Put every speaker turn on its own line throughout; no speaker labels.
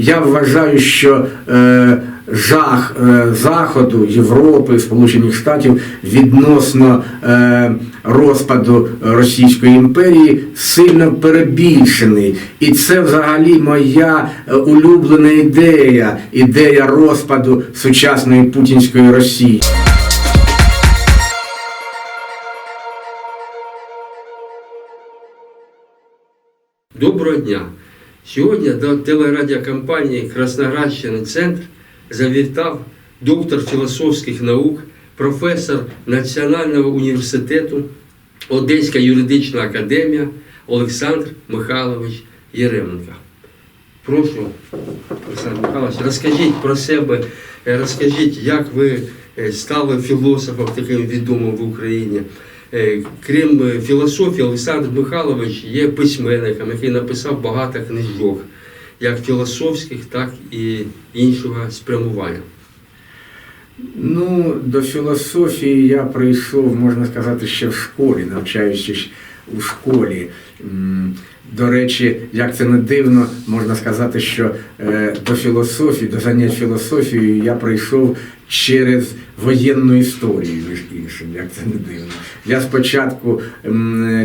Я вважаю, що е, жах е, Заходу, Європи, Сполучених Штатів відносно е, розпаду Російської імперії сильно перебільшений. І це взагалі моя е, улюблена ідея, ідея розпаду сучасної путінської Росії.
Доброго дня! Сьогодні до телерадіокомпанії Красноградщини Центр завітав доктор філософських наук, професор Національного університету Одеська юридична академія Олександр Михайлович Єременко. Прошу, Олександр Михайлович, розкажіть про себе, е, розкажіть, як ви е, стали філософом таким відомим в Україні. Е, Крім е, філософії, Олександр Михайлович є письменником, який написав багато книжок, як філософських, так і іншого спрямування.
Ну, до філософії я прийшов, можна сказати, ще в школі, навчаючись у школі. До речі, як це не дивно, можна сказати, що е, до філософії, до занять філософією я прийшов через воєнну історію, між іншим, як це не дивно. Я спочатку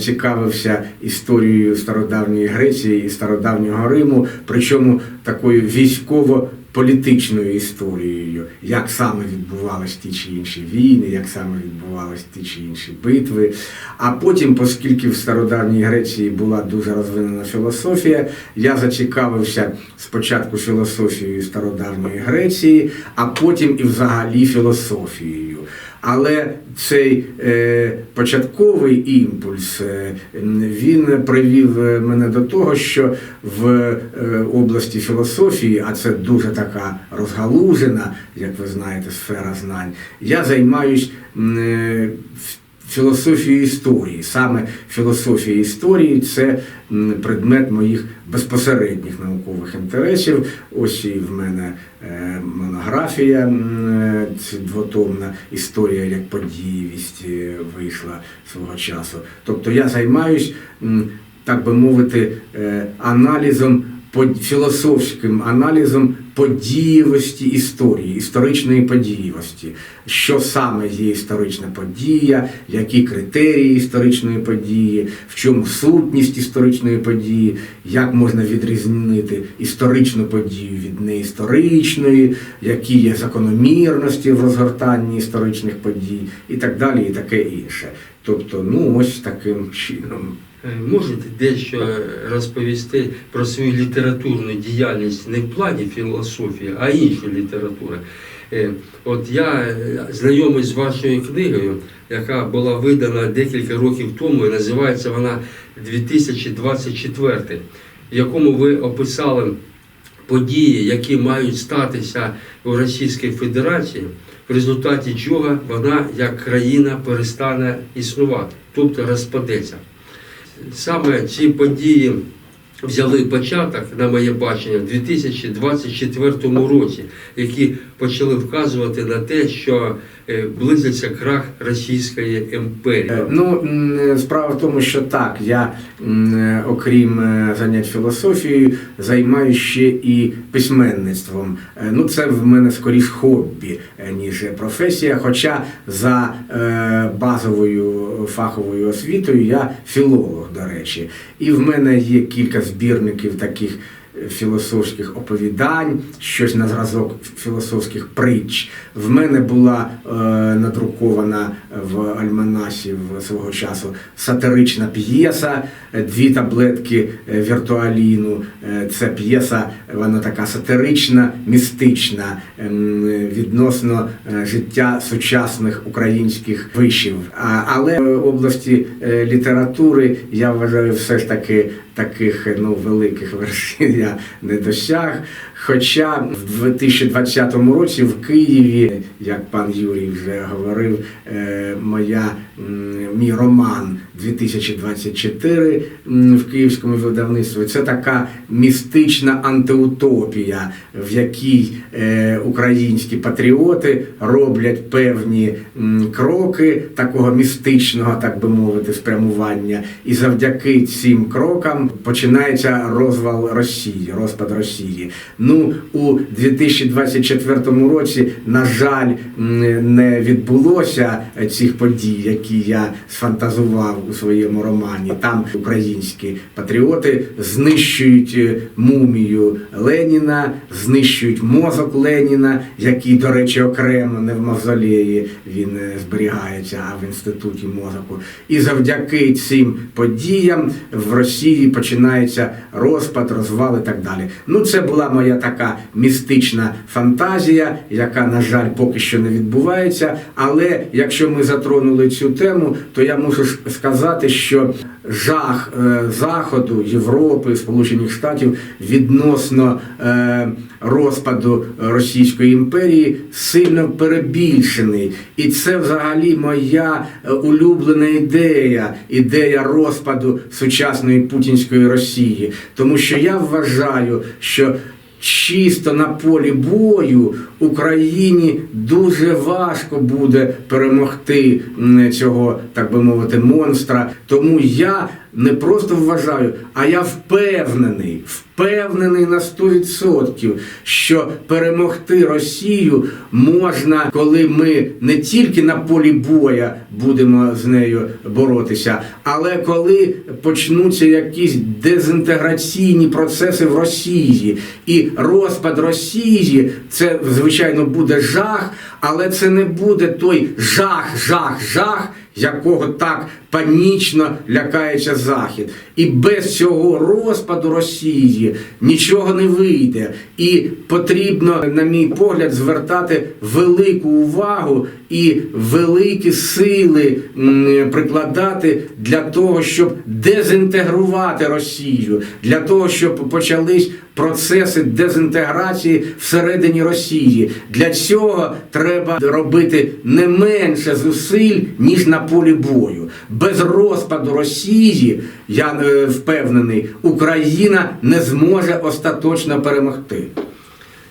цікавився історією стародавньої Греції і стародавнього Риму, причому такою військово політичною історією, як саме відбувались ті чи інші війни, як саме відбувались ті чи інші битви. А потім, оскільки в стародавній Греції була дуже розвинена філософія, я зацікавився спочатку філософією стародавньої Греції, а потім і взагалі філософією. Але цей е, початковий імпульс е, він привів е, мене до того, що в області філософії, а це дуже така розгалужена, як ви знаєте, сфера знань, я займаюсь е, історії. Саме філософія історії це предмет моїх безпосередніх наукових інтересів. Ось і в мене е, монографія е, двотомна історія як подіївість е, вийшла свого часу. Тобто я займаюсь, так би мовити, аналізом філософським аналізом подієвості історії, історичної подієвості, що саме є історична подія, які критерії історичної події, в чому сутність історичної події, як можна відрізнити історичну подію від неісторичної, які є закономірності в розгортанні історичних подій і так далі, і таке інше. Тобто, ну ось таким чином.
Е, Можете дещо розповісти про свою літературну діяльність не в плані філософії, а іншої літератури. Е, От я е, знайомий з вашою книгою, яка була видана декілька років тому, і називається вона 2024, в якому ви описали події, які мають статися у Російській Федерації, в результаті чого вона як країна перестане існувати, тобто розпадеться. Саме ці події взяли початок, на моє бачення, в 2024 році, які почали вказувати на те, що е, близиться крах Російської імперії.
Е, Ну, справа в тому, що так, я, окрім е, занять філософією, займаюся ще і письменництвом. Ну, це в мене скоріш хобі, ніж професія. Хоча за базовою фаховою освітою я філолог, до речі. І в мене є кілька збірників таких філософських оповідань, щось на зразок філософських притч. В мене була е, надрукована в альманасі в свого часу сатирична п'єса, дві таблетки е, віртуаліну. Е, Це п'єса, вона така сатирична, містична ем, відносно е, життя сучасних українських вишів. Але в області літератури я вважаю все ж таки таких ну, великих вершин я не досяг. Хоча в 2020 році в Києві як пан Юрій вже говорив, е, моя, мій роман 2024 м, в київському видавництві. Це така містична антиутопія, в якій е, українські патріоти роблять певні кроки такого містичного, так би мовити, спрямування. І завдяки цим крокам починається розвал Росії, розпад Росії. Ну у 2024 році, на жаль, не відбулося цих подій, які я сфантазував у своєму романі. Там українські патріоти знищують е, мумію Леніна, знищують мозок Леніна, який, до речі, окремо не в мавзолеї він е, зберігається, а в інституті мозоку. І завдяки цим подіям в Росії починається розпад, розвал і так далі. Ну, це була моя така містична фантазія, яка, на жаль, поки що не відбувається. Але якщо ми затронули цю тему, то я мушу ж сказати, що жах е, Заходу, Європи, Сполучених Штатів відносно е, розпаду Російської імперії сильно перебільшений. І це взагалі моя е, улюблена ідея, ідея розпаду сучасної путінської Росії. Тому що я вважаю, що чисто на полі бою Україні дуже важко буде перемогти цього, так би мовити, монстра. Тому я не просто вважаю, а я впевнений, впевнений на 100%, що перемогти Росію можна, коли ми не тільки на полі боя будемо з нею боротися, але коли почнуться якісь дезінтеграційні процеси в Росії. І розпад Росії, це звичайно буде жах, але це не буде той жах, жах, жах, якого так панічно лякається Захід. І без цього розпаду Росії нічого не вийде. І потрібно, на мій погляд, звертати велику увагу і великі сили прикладати для того, щоб дезінтегрувати Росію, для того, щоб почались процеси дезінтеграції всередині Росії. Для цього треба робити не менше зусиль, ніж на полі бою. Без розпаду Росії, я впевнений, Україна не зможе остаточно перемогти.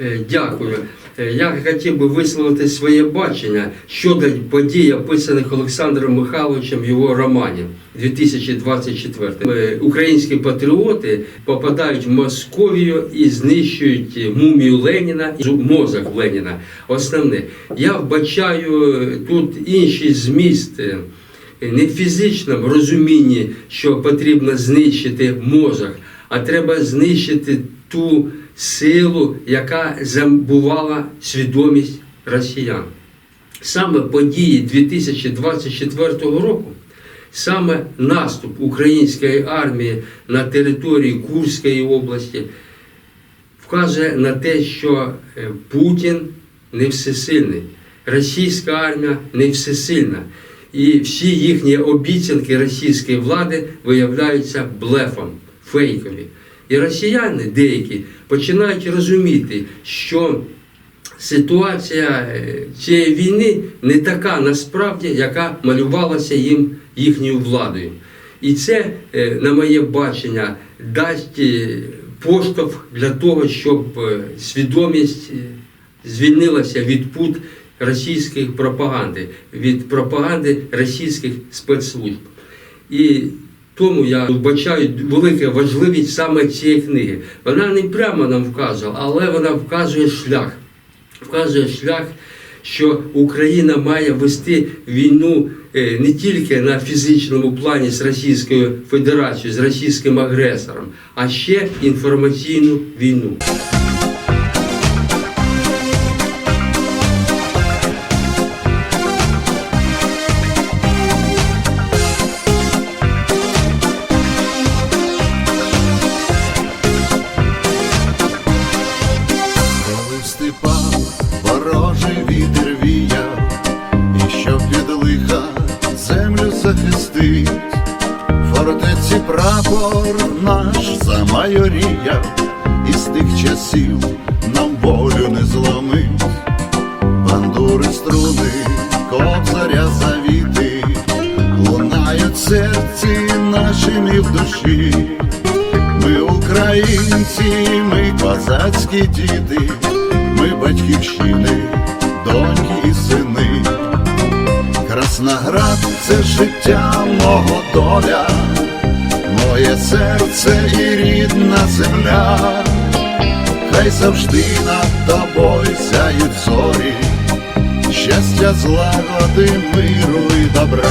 Е, Дякую. Е, Я хотів би висловити своє бачення щодо подій, описаних Олександром Михайловичем в його романі 2024. Е, Українські патріоти попадають в Московію і знищують мумію Леніна і мозок Леніна. Основне, я вбачаю тут інший зміст. Не в фізичному розумінні, що потрібно знищити мозок, а треба знищити ту силу, яка забувала свідомість росіян. Саме події 2024 року, саме наступ української армії на території Курської області вказує на те, що е, Путін не всесильний, російська армія не всесильна. І всі їхні обіцянки російської влади виявляються блефом, фейкові. І росіяни деякі починають розуміти, що ситуація е, цієї війни не така насправді, яка малювалася їм їхньою владою. І це, е, на моє бачення, дасть е, поштовх для того, щоб свідомість звільнилася від пут російської пропаганди, від пропаганди російських спецслужб. І тому я вбачаю велику важливість саме цієї книги. Вона не прямо нам вказує, але вона вказує шлях. Вказує шлях, що Україна має вести війну е, не тільки на фізичному плані з Російською Федерацією, з російським агресором, а ще інформаційну війну.
Фортеці прапор наш замайоріяв, і з тих часів нам волю не зломить. Бандури струни, кобзаря завіти, лунають серці нашим і в душі. Ми українці, ми козацькі діти, ми батьківщини, доньки і сини. Красноград це життя мого доля, моє серце і рідна земля, хай завжди над тобою сяють зорі, щастя, злагоди, миру і добра.